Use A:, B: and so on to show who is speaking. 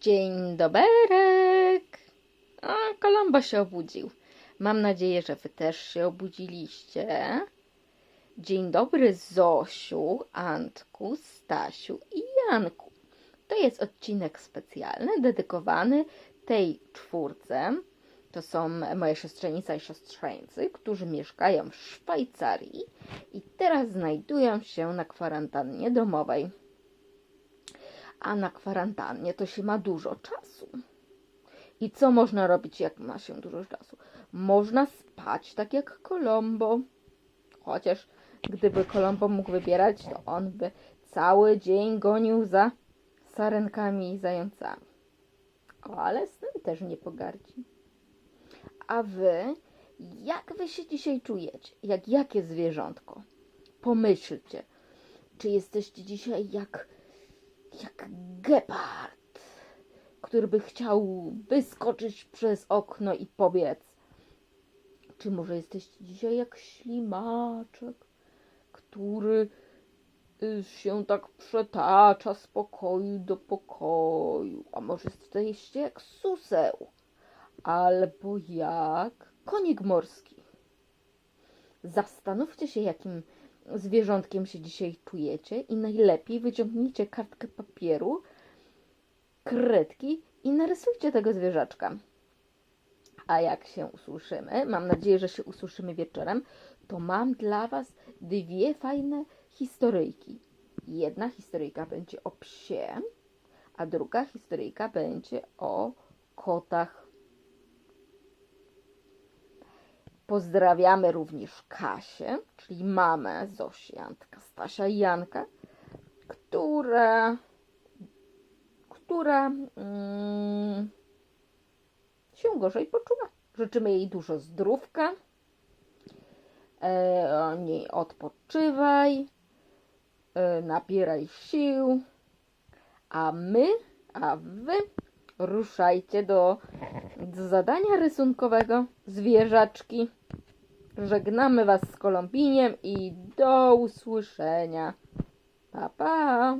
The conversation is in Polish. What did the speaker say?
A: Dzień doberek! A, Kolombo się obudził. Mam nadzieję, że wy też się obudziliście. Dzień dobry Zosiu, Antku, Stasiu i Janku. To jest odcinek specjalny dedykowany tej czwórce. To są moje siostrzenica i siostrzeńcy, którzy mieszkają w Szwajcarii i teraz znajdują się na kwarantannie domowej. A na kwarantannie to się ma dużo czasu. I co można robić, jak ma się dużo czasu? Można spać tak jak Kolombo. Chociaż gdyby Kolombo mógł wybierać, to on by cały dzień gonił za sarenkami i zającami. Ale tym też nie pogardzi. A wy, jak wy się dzisiaj czujecie? Jak jakie zwierzątko? Pomyślcie, czy jesteście dzisiaj jak, jak gepard, który by chciał wyskoczyć przez okno i pobiec? Czy może jesteście dzisiaj jak ślimaczek, który y, się tak przetacza z pokoju do pokoju? A może jesteście jak suseł? Albo jak konik morski? Zastanówcie się, jakim zwierzątkiem się dzisiaj czujecie i najlepiej wyciągnijcie kartkę papieru, kredki i narysujcie tego zwierzaczka. A jak się usłyszymy, mam nadzieję, że się usłyszymy wieczorem, to mam dla Was dwie fajne historyjki. Jedna historyjka będzie o psie, a druga historyjka będzie o kotach. Pozdrawiamy również Kasię, czyli mamę Zosi, Antka, Stasia i Janka, która, która mm, się gorzej poczuła. Życzymy jej dużo zdrówka. E, nie odpoczywaj, e, nabieraj sił, a my, a wy ruszajcie do, do zadania rysunkowego zwierzaczki. Żegnamy Was z Kolumbiniem i do usłyszenia. Pa, pa!